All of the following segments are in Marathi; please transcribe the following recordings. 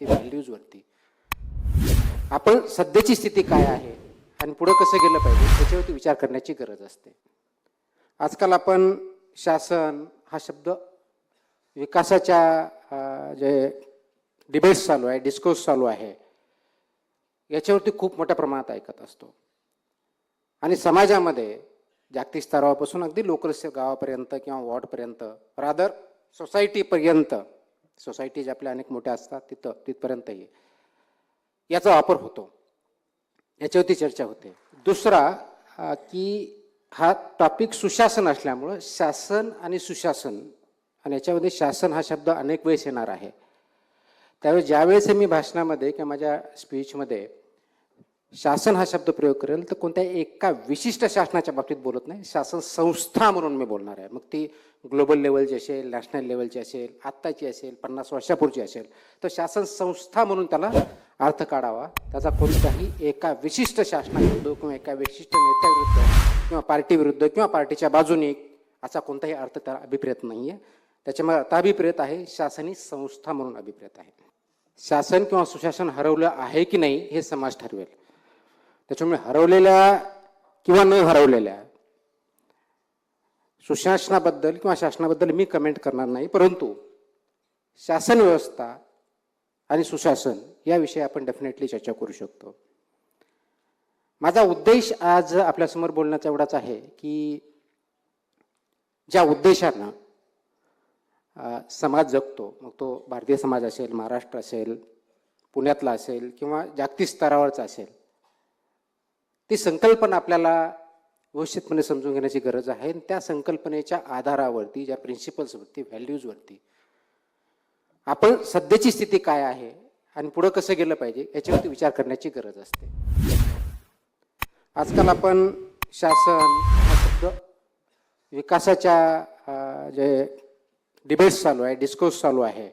ती व्हॅल्यूजवरती आपण सध्याची स्थिती काय आहे आणि पुढं कसं गेलं पाहिजे त्याच्यावरती विचार करण्याची गरज असते. आजकाल आपण शासन हा शब्द विकासाच्या जे डिबेट्स चालू आहे डिस्कोर्स चालू आहे याच्यावरती खूप मोठ्या प्रमाणात ऐकत असतो. आणि समाजामध्ये जागतिक स्तरापासून अगदी लोकल गावापर्यंत किंवा वॉर्डपर्यंत रादर सोसायटीपर्यंत सोसायटी आपल्या अनेक मोठ्या असतात तिथं तिथपर्यंतही. याचा वापर होतो. याच्यावरती चर्चा होते. दुसरा की हा टॉपिक सुशासन असल्यामुळं शासन आणि सुशासन आणि याच्यामध्ये शासन हा शब्द अनेक वेळेस येणार आहे. त्यावेळेस ज्यावेळेस मी भाषणामध्ये किंवा माझ्या स्पीचमध्ये शासन हा शब्द प्रयोग करेल तर कोणत्याही एका विशिष्ट शासनाच्या बाबतीत बोलत नाही. शासन संस्था म्हणून मी बोलणार आहे. मग ती ग्लोबल लेवलची असेल नॅशनल लेवलची असेल आत्ताची असेल पन्नास वर्षापूर्वीची असेल तर शासन संस्था म्हणून त्याला अर्थ काढावा. त्याचा कोणताही एका विशिष्ट शासनाविरुद्ध किंवा एका विशिष्ट नेत्याविरुद्ध किंवा पार्टीविरुद्ध किंवा पार्टीच्या बाजूने असा कोणताही अर्थ त्याला अभिप्रेत नाही आहे त्याच्यामुळे आता अभिप्रेत आहे शासनी संस्था म्हणून अभिप्रेत आहे. शासन किंवा सुशासन हरवलं आहे की नाही हे समाज ठरवेल. त्याच्यामुळे हरवलेल्या किंवा न हरवलेल्या सुशासनाबद्दल किंवा शासनाबद्दल मी कमेंट करणार नाही. परंतु शासन व्यवस्था आणि सुशासन याविषयी आपण डेफिनेटली चर्चा करू शकतो. माझा उद्देश आज आपल्यासमोर बोलण्याचा एवढाच आहे की ज्या उद्देशानं समाज जगतो मग तो भारतीय समाज असेल महाराष्ट्र असेल पुण्यातला असेल किंवा जागतिक स्तरावरचा असेल ती संकल्पना आपल्याला व्यवस्थितपणे समजून घेण्याची गरज आहे. आणि त्या संकल्पनेच्या आधारावरती ज्या प्रिन्सिपल्सवरती व्हॅल्यूजवरती आपण सध्याची स्थिती काय आहे आणि पुढं कसं गेलं पाहिजे याच्यावरती विचार करण्याची गरज असते. आजकाल आपण शासन हा शब्द विकासाच्या जे डिबेट्स चालू आहे डिस्कोर्स चालू आहे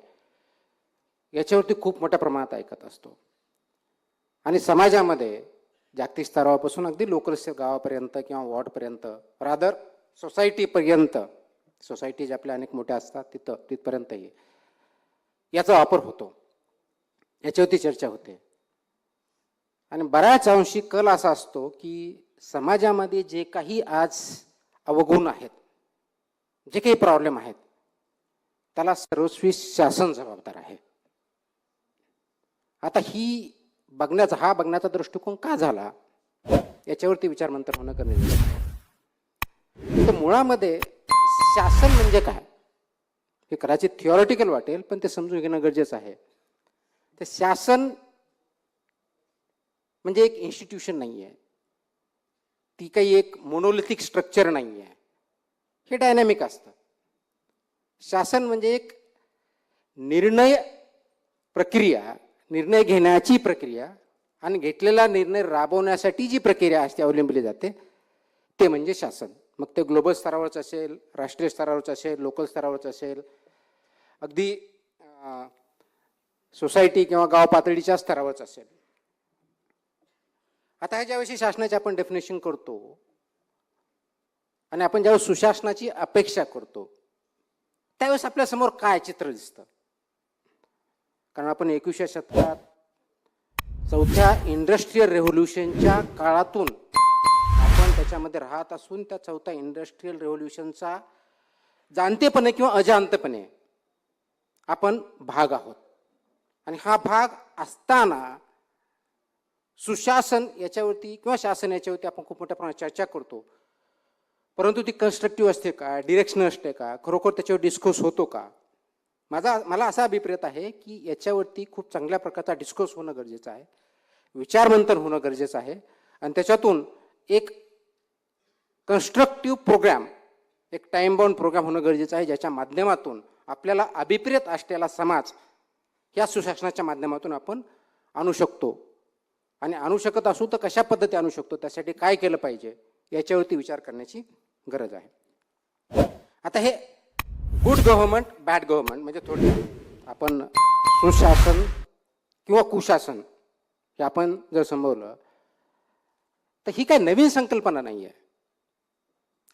याच्यावरती खूप मोठ्या प्रमाणात ऐकत असतो. आणि समाजामध्ये जागतिक स्तरापासून अगदी लोकल गावापर्यंत किंवा वॉर्डपर्यंत रादर सोसायटीपर्यंत सोसायटी ज्या आपल्या अनेक मोठ्या असतात तिथं तिथपर्यंतही. याचा वापर होतो. याच्यावरती चर्चा होते. आणि बऱ्याच अंशी कल असा असतो की समाजामध्ये जे काही आज अवगुण आहेत जे काही प्रॉब्लेम आहेत त्याला सर्वस्वी शासन जबाबदार आहे. आता ही बघण्याचा हा बघण्याचा दृष्टिकोन का झाला? याच्यावरती विचारमंतर होणं गरजेचं आहे. तर मुळामध्ये शासन म्हणजे काय? हे कदाचित थिओरिटिकल वाटेल पण ते समजून घेणं गरजेचं आहे. तर शासन म्हणजे एक इन्स्टिट्यूशन नाही आहे ती काही एक मोनोलिथिक स्ट्रक्चर नाही आहे हे डायनॅमिक असतं. शासन म्हणजे एक निर्णय प्रक्रिया निर्णय घेण्याची प्रक्रिया आणि घेतलेला निर्णय राबवण्यासाठी जी प्रक्रिया असते अवलंबली जाते ते म्हणजे शासन. मग ते ग्लोबल स्तरावरच असेल राष्ट्रीय स्तरावरच असेल लोकल स्तरावरच असेल अगदी सोसायटी किंवा गाव पातळीच्या स्तरावरच असेल. आता ह्या ज्याविषयी शासनाची आपण डेफिनेशन करतो. आणि आपण ज्यावेळेस सुशासनाची अपेक्षा करतो त्यावेळेस आपल्यासमोर काय चित्र दिसतं? कारण आपण एकविसव्या शतकात चौथ्या इंडस्ट्रीयल रेव्होल्युशनच्या काळातून आपण त्याच्यामध्ये राहत असून त्या चौथ्या इंडस्ट्रीयल रेव्होल्युशनचा जाणतेपणे किंवा अजाणतेपणे आपण भाग आहोत. आणि हा भाग असताना सुशासन याच्यावरती किंवा शासन याच्यावरती आपण खूप मोठ्या प्रमाणात चर्चा करतो. परंतु ती कन्स्ट्रक्टिव्ह असते का? डिरेक्शन असते का? खरोखर त्याच्यावर डिस्कस होतो का? माझा मला असा अभिप्रेत आहे की याच्यावरती खूप चांगल्या प्रकारचा डिस्कोर्स होणं गरजेचं आहे. विचारमंथन होणं गरजेचं आहे. आणि त्याच्यातून एक कन्स्ट्रक्टिव्ह प्रोग्राम एक टाइम बाउंड प्रोग्राम होणं गरजेचं आहे ज्याच्या माध्यमातून आपल्याला अभिप्रेत असलेला समाज या सुशासनाच्या माध्यमातून आपण आणू शकतो. आणि आणू शकत असू तर कशा पद्धती आणू शकतो त्यासाठी काय केलं पाहिजे याच्यावरती विचार करण्याची गरज आहे. आता हे गुड गव्हर्नमेंट बॅड गव्हर्नमेंट म्हणजे थोडं आपण सुशासन किंवा कुशासन हे आपण जर संभवलं तर ही काय नवीन संकल्पना नाही आहे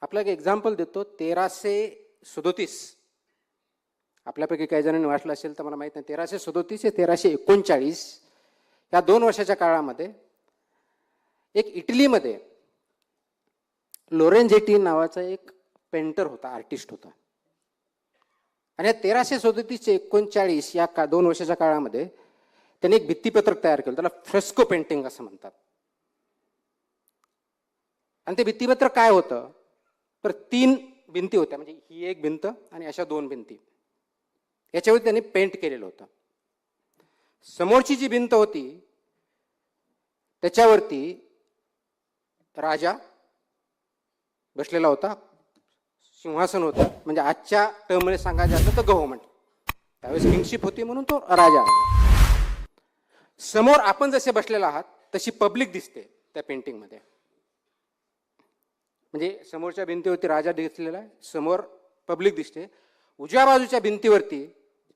आपलं एक एक्झाम्पल देतो तेराशे सदोतीस. आपल्यापैकी काही जणांनी वाचलं असेल तर मला माहीत नाही तेराशे सदोतीस ते तेराशे एकोणचाळीस या दोन वर्षाच्या काळामध्ये एक इटलीमध्ये लोरेंझेटी नावाचा एक पेंटर होता आर्टिस्ट होता. आणि या तेराशे सदतीस ते एकोणचाळीस या का दोन वर्षाच्या काळामध्ये त्यांनी एक भित्तीपत्रक तयार केलं त्याला फ्रेस्को पेंटिंग असं म्हणतात. आणि ते भित्तीपत्रक काय होतं? तर तीन भिंती होत्या म्हणजे ही एक भिंत आणि अशा दोन भिंती. याच्यावर त्यांनी पेंट केलेलं होतं. समोरची जी भिंत होती त्याच्यावरती राजा बसलेला होता सिंहासन होतं. म्हणजे आजच्या टर्ममध्ये सांगायचं असलं तर गव्हर्नमेंट त्यावेळेस किंगशिप होती म्हणून तो राजा. समोर आपण जसे बसलेला आहात तशी पब्लिक दिसते त्या पेंटिंगमध्ये म्हणजे समोरच्या भिंतीवरती राजा दिसलेला आहे समोर पब्लिक दिसते. उजव्या बाजूच्या भिंतीवरती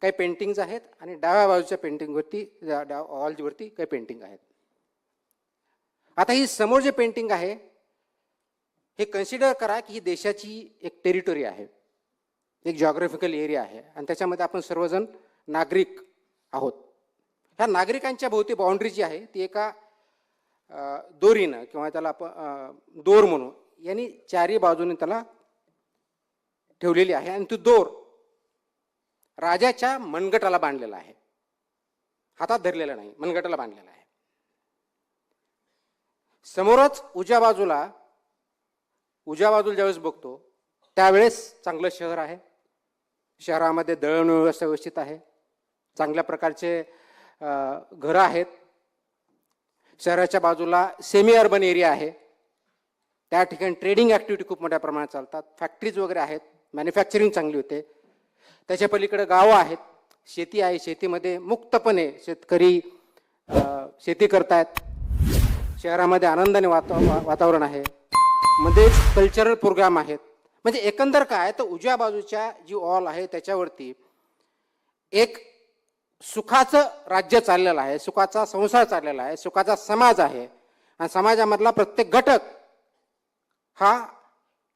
काही पेंटिंग्ज आहेत आणि डाव्या बाजूच्या पेंटिंगवरती वॉलवरती काही पेंटिंग आहेत. आता ही समोर जे पेंटिंग आहे हे कन्सिडर करा की ही देशाची एक टेरिटोरी आहे. एक जॉग्राफिकल एरिया आहे. आणि त्याच्यामध्ये आपण सर्वजण नागरिक आहोत. ह्या नागरिकांच्या भोवती बाउंड्री जी आहे ती एका दोरीनं किंवा त्याला आपण दोर म्हणू यांनी चारी बाजूने त्याला ठेवलेली आहे. आणि ती दोर राजाच्या मनगटाला बांधलेला आहे. हातात धरलेला नाही मनगटाला बांधलेला आहे. समोरच उजव्या बाजूला उजव्या बाजूला ज्यावेळेस बघतो त्यावेळेस चांगलं शहर आहे. शहरामध्ये दळणवळण व्यवस्था व्यवस्थित आहे. चांगल्या प्रकारचे घरं आहेत. शहराच्या बाजूला सेमी अर्बन एरिया आहे. त्या ठिकाणी ट्रेडिंग ॲक्टिव्हिटी खूप मोठ्या प्रमाणात चालतात. फॅक्टरीज वगैरे आहेत. मॅन्युफॅक्चरिंग चांगली होते. त्याच्या पलीकडे गावं आहेत. शेती आहे. शेतीमध्ये मुक्तपणे शेतकरी शेती करतायत. शहरामध्ये आनंदाने वाता वा- वातावरण आहे. मध्येच कल्चरल प्रोग्राम आहेत. म्हणजे एकंदर काय तर उजव्या बाजूच्या जी ऑल आहे त्याच्यावरती एक सुखाचं राज्य चाललेलं आहे सुखाचा संसार चाललेला आहे सुखाचा समाज आहे. आणि समाजामधला प्रत्येक घटक हा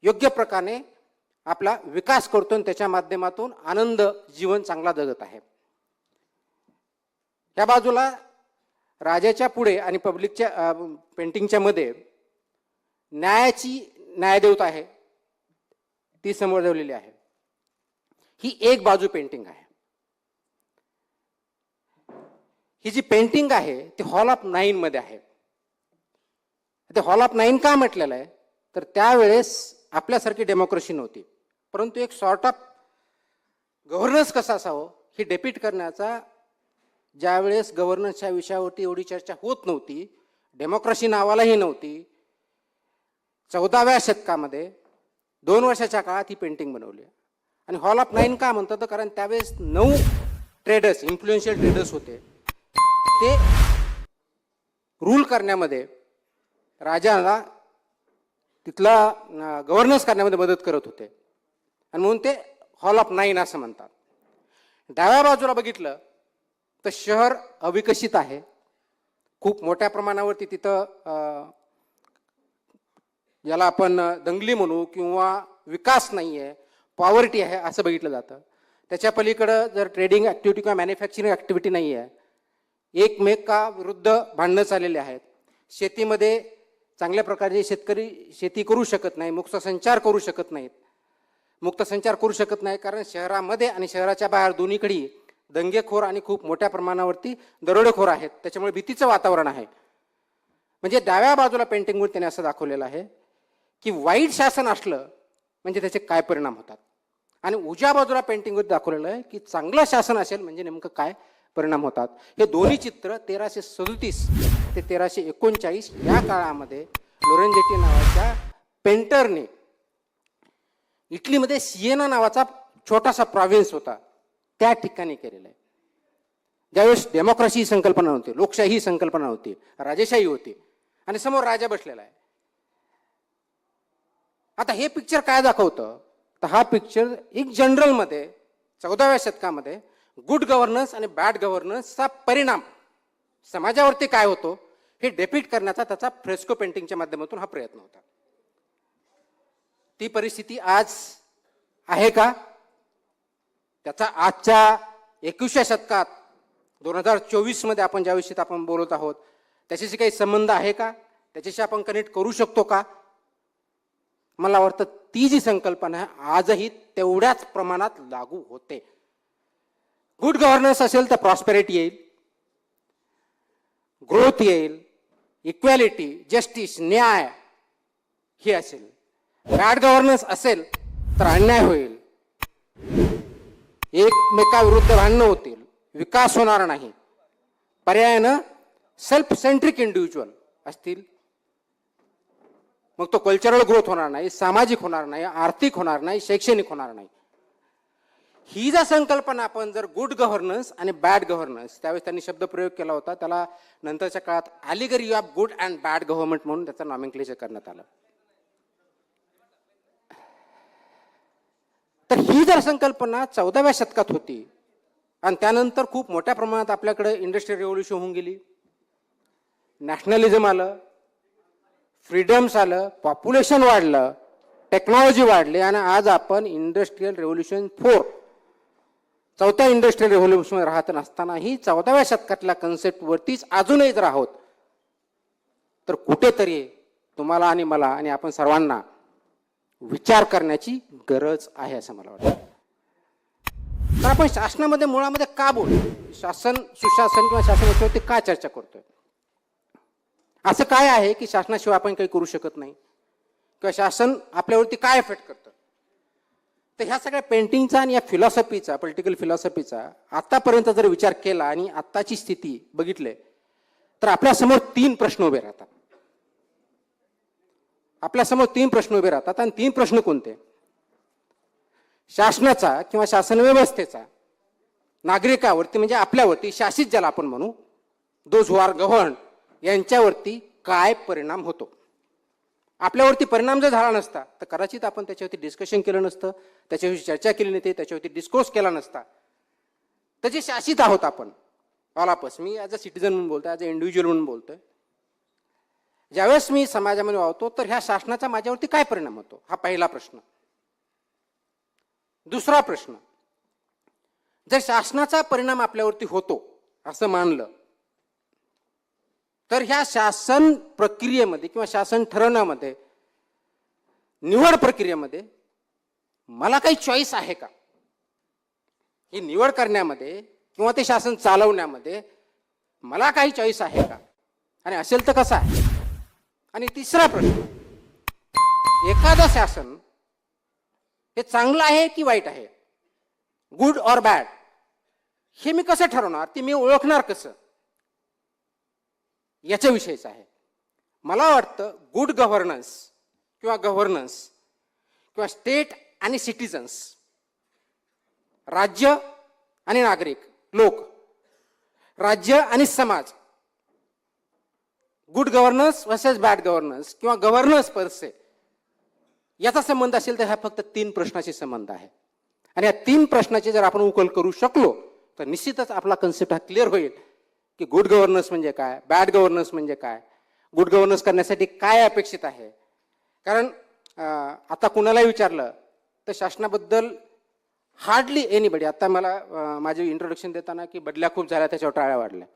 योग्य प्रकारे आपला विकास करतो आणि त्याच्या माध्यमातून आनंद जीवन चांगला जगत आहे. या बाजूला राजाच्या पुढे आणि पब्लिकच्या पेंटिंगच्या मध्ये न्यायाची न्यायदेवता आहे. ती समोर ठेवलेली आहे. ही एक बाजू पेंटिंग आहे. ही जी पेंटिंग आहे ती हॉल ऑफ नाईन मध्ये आहे. ते हॉल ऑफ नाईन का म्हटलेलं आहे? तर त्यावेळेस आपल्यासारखी डेमोक्रेसी नव्हती. परंतु एक सॉर्ट ऑफ गव्हर्नन्स कसा असावं हे डेपिट करण्याचा ज्यावेळेस गव्हर्नन्सच्या विषयावरती एवढी चर्चा होत नव्हती डेमोक्रेसी नावालाही नव्हती चौदाव्या शतकामध्ये दोन वर्षाच्या काळात ही पेंटिंग बनवली आणि हॉल ऑफ नाईन का म्हणतात? तर कारण त्यावेळेस नऊ ट्रेडर्स इन्फ्लुएन्शियल ट्रेडर्स होते. ते रूल करण्यामध्ये राजाला तिथला गव्हर्नन्स करण्यामध्ये मदत करत होते. आणि म्हणून ते हॉल ऑफ नाईन असं म्हणतात. डाव्या बाजूला बघितलं तर शहर अविकसित आहे. खूप मोठ्या प्रमाणावरती तिथं ज्याला आपण दंगली म्हणू किंवा विकास नाही आहे पॉवर्टी आहे असं बघितलं जातं. त्याच्या पलीकडं जर ट्रेडिंग ॲक्टिव्हिटी किंवा मॅन्युफॅक्चरिंग ॲक्टिव्हिटी नाही आहे एकमेका विरुद्ध भांडणं चाललेले आहेत. शेतीमध्ये चांगल्या प्रकारचे शेतकरी शेती करू शकत नाही मुक्त संचार करू शकत नाहीत. मुक्त संचार करू शकत नाही कारण शहरामध्ये आणि शहराच्या बाहेर दोन्हीकडे दंगेखोर आणि खूप मोठ्या प्रमाणावरती दरोडेखोर आहेत. त्याच्यामुळे भीतीचं वातावरण आहे. म्हणजे डाव्या बाजूला पेंटिंगवर त्याने असं दाखवलेलं आहे. की वाईट शासन असलं म्हणजे त्याचे काय परिणाम होतात? आणि उजव्या बाजूला पेंटिंगवर दाखवलेलं आहे की चांगलं शासन असेल म्हणजे नेमकं काय परिणाम होतात? हे दोन्ही चित्र तेराशे सदतीस ते तेराशे एकोणचाळीस या काळामध्ये लोरेंजेटी नावाच्या पेंटरने इटलीमध्ये सिएना नावाचा छोटासा प्रॉव्हिन्स होता. त्या ठिकाणी केलेला आहे. ज्यावेळेस डेमोक्रेसी ही संकल्पना नव्हती लोकशाही ही संकल्पना होती राजेशाही होती. आणि समोर राजा बसलेला आहे. आता हे पिक्चर काय दाखवतं? तर हा पिक्चर एक जनरलमध्ये चौदाव्या शतकामध्ये गुड गव्हर्नन्स आणि बॅड गव्हर्नन्सचा परिणाम समाजावरती काय होतो हे डेपिट करण्याचा त्याचा फ्रेस्को पेंटिंगच्या माध्यमातून हा प्रयत्न होता. ती परिस्थिती आज आहे का? त्याचा आजच्या एकवीसव्या शतकात दोन हजार चोवीसमध्ये आपण ज्या विषयी आपण बोलत आहोत त्याच्याशी काही संबंध आहे का? त्याच्याशी आपण कनेक्ट करू शकतो का? मला वाटतं ती जी संकल्पना आहे आजही तेवढ्याच प्रमाणात लागू होते. गुड गव्हर्नन्स असेल तर प्रॉस्पेरिटी येईल. ग्रोथ येईल. इक्वॅलिटी जस्टिस न्याय हे असेल. बॅड गव्हर्नन्स असेल तर अन्याय होईल. एकमेकाविरुद्ध भांडणं होतील. विकास होणार नाही. पर्यायानं सेल्फ सेंट्रिक इंडिव्हिज्युअल असतील. मग तो कल्चरल ग्रोथ होणार नाही सामाजिक होणार नाही आर्थिक होणार नाही शैक्षणिक होणार नाही. ही जर संकल्पना आपण जर गुड गव्हर्नन्स आणि बॅड गव्हर्नन्स त्यावेळेस त्यांनी शब्दप्रयोग केला होता त्याला नंतरच्या काळात allegory of good and bad government म्हणून त्याचं नॉमिंक्लेचर करण्यात आलं. तर ही जर संकल्पना चौदाव्या शतकात होती आणि त्यानंतर खूप मोठ्या प्रमाणात आपल्याकडे इंडस्ट्रियल रेव्होल्युशन होऊन गेली. नॅशनलिझम आलं. फ्रीडम्स आलं पॉप्युलेशन वाढलं टेक्नॉलॉजी वाढली आणि आज आपण इंडस्ट्रियल रेव्होल्युशन फोर चौथ्या इंडस्ट्रियल रेव्होल्युशन राहत नसतानाही चौदाव्या शतकातल्या कन्सेप्टवरतीच अजूनही जर आहोत तर कुठेतरी तुम्हाला आणि मला आणि आपण सर्वांना विचार करण्याची गरज आहे असं मला वाटतं. तर आपण शासनामध्ये मुळामध्ये का बोलतो शासन सुशासन किंवा शासनाच्यावरती का चर्चा करतोय? असं काय आहे की शासनाशिवाय आपण काही करू शकत नाही? किंवा शासन आपल्यावरती काय इफेक्ट करतं? तर ह्या सगळ्या पेंटिंगचा आणि या फिलॉसॉफीचा पॉलिटिकल फिलॉसॉफीचा आत्तापर्यंत जर विचार केला आणि आत्ताची स्थिती बघितले तर आपल्यासमोर तीन प्रश्न उभे राहतात. आपल्यासमोर तीन प्रश्न उभे राहतात आणि तीन प्रश्न कोणते? शासनाचा किंवा शासन व्यवस्थेचा नागरिकावरती म्हणजे आपल्यावरती शासित ज्याला आपण म्हणू दोज हु आर गव्हर्न यांच्यावरती काय परिणाम होतो? आपल्यावरती परिणाम जर झाला नसता तर कदाचित आपण त्याच्यावरती डिस्कशन केलं नसतं त्याच्याविषयी चर्चा केली नसती त्याच्यावरती डिस्कोर्स केला नसता. तर जे शासित आहोत आपण ऑल आपस मी ॲज अ सिटीजन म्हणून बोलतो ॲज अ इंडिव्हिज्युअल म्हणून बोलतोय ज्यावेळेस मी समाजामध्ये वावतो तर ह्या शासनाचा माझ्यावरती काय परिणाम होतो? हा पहिला प्रश्न. दुसरा प्रश्न. जर शासनाचा परिणाम आपल्यावरती होतो असं मानलं तर ह्या शासन प्रक्रियेमध्ये किंवा शासन ठरवण्यामध्ये निवड प्रक्रियेमध्ये मला काही चॉईस आहे का? ही निवड करण्यामध्ये किंवा ते शासन चालवण्यामध्ये मला काही चॉईस आहे का? आणि असेल तर कसा आहे? आणि तिसरा प्रश्न एखादं शासन हे चांगलं आहे की वाईट आहे? गुड ऑर बॅड हे मी कसं ठरवणार? ते मी ओळखणार कसं? याच्याविषयीच आहे. मला वाटतं गुड गव्हर्नन्स किंवा गव्हर्नन्स किंवा स्टेट आणि सिटिझन्स राज्य आणि नागरिक लोक राज्य आणि समाज good governance versus bad governance किंवा गव्हर्नन्स परसे याचा संबंध असेल तर ह्या फक्त तीन प्रश्नाशी संबंध आहे. आणि या तीन प्रश्नाचे जर आपण उकल करू शकलो तर निश्चितच आपला कन्सेप्ट हा क्लिअर होईल. की गुड गव्हर्नन्स म्हणजे काय? बॅड गव्हर्नन्स म्हणजे काय? गुड गव्हर्नन्स करण्यासाठी काय अपेक्षित आहे? कारण आता कुणालाही विचारलं तर शासनाबद्दल हार्डली एनीबडी आता मला माझे इंट्रोडक्शन देताना की बदल्या खूप झाल्या त्याच्यावर टाळ्या वाढल्या.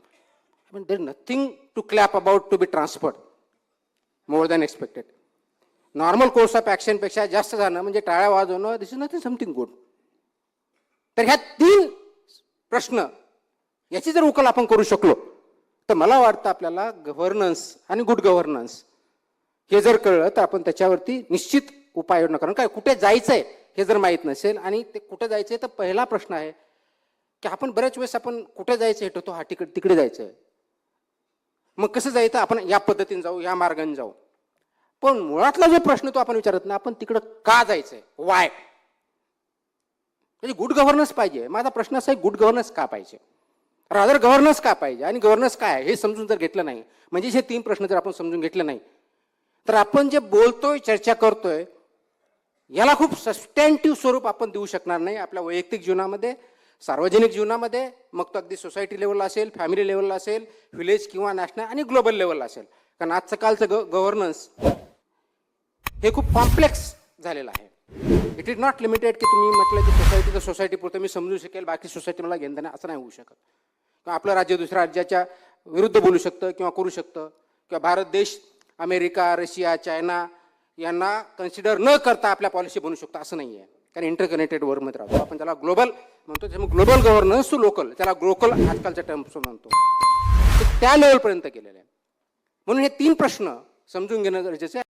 पण there nothing to clap about to be transferred more than expected normal course of ॲक्शनपेक्षा जास्त जाणं म्हणजे टाळ्या वाजवणं this is nothing something good तर ह्या तीन प्रश्न याची जर उकल आपण करू शकलो तर मला वाटतं आपल्याला गव्हर्नन्स आणि गुड गव्हर्नन्स हे जर कळलं तर आपण त्याच्यावरती निश्चित उपाययोजना कारण काय कुठे जायचं आहे हे जर माहीत नसेल आणि ते कुठे जायचं आहे तर पहिला प्रश्न आहे की आपण बऱ्याच वेळेस आपण कुठे जायचं हे ठरवतो हा तिकडे तिकडे आहे मग कसं जायचं? आपण या पद्धतीने जाऊ या मार्गाने जाऊ. पण मुळातला जो प्रश्न तो आपण विचारत नाही आपण तिकडं का जायचंय? वाय म्हणजे गुड गव्हर्नन्स पाहिजे. माझा प्रश्न असा आहे गुड गव्हर्नन्स का पाहिजे? रादर गव्हर्नन्स का पाहिजे? आणि गव्हर्नन्स काय हे समजून जर घेतलं नाही म्हणजे हे तीन प्रश्न जर आपण समजून घेतले नाही तर आपण जे बोलतोय चर्चा करतोय याला खूप सस्टॅन्टिव्ह स्वरूप आपण देऊ शकणार नाही आपल्या वैयक्तिक जीवनामध्ये सार्वजनिक जीवनामध्ये मग तो अगदी सोसायटी लेवलला असेल फॅमिली लेवलला असेल व्हिलेज किंवा नॅशनल आणि ग्लोबल लेवलला असेल. कारण आजचं कालचं ग गव्हर्नन्स हे खूप कॉम्प्लेक्स झालेलं आहे. इट इज नॉट लिमिटेड की तुम्ही म्हटलं की सोसायटी तर सोसायटी पुरतं मी समजू शकेल बाकी सोसायटी मला घेणं असं नाही होऊ शकत. आपलं राज्य दुसऱ्या राज्याच्या विरुद्ध बोलू शकतं किंवा करू शकतं? किंवा भारत देश अमेरिका रशिया चायना यांना कन्सिडर न करता आपल्या पॉलिसी बनू शकतो असं नाही आहे कारण इंटरकनेक्टेड वर्ल्डमध्ये राहतो. आपण त्याला ग्लोबल म्हणतो त्यामुळे ग्लोबल गव्हर्नन्स टू लोकल त्याला ग्लोकल आजकालच्या टर्म्स म्हणतो. त्या लेवलपर्यंत केलेलं आहे. म्हणून हे तीन प्रश्न समजून घेणं गरजेचं आहे.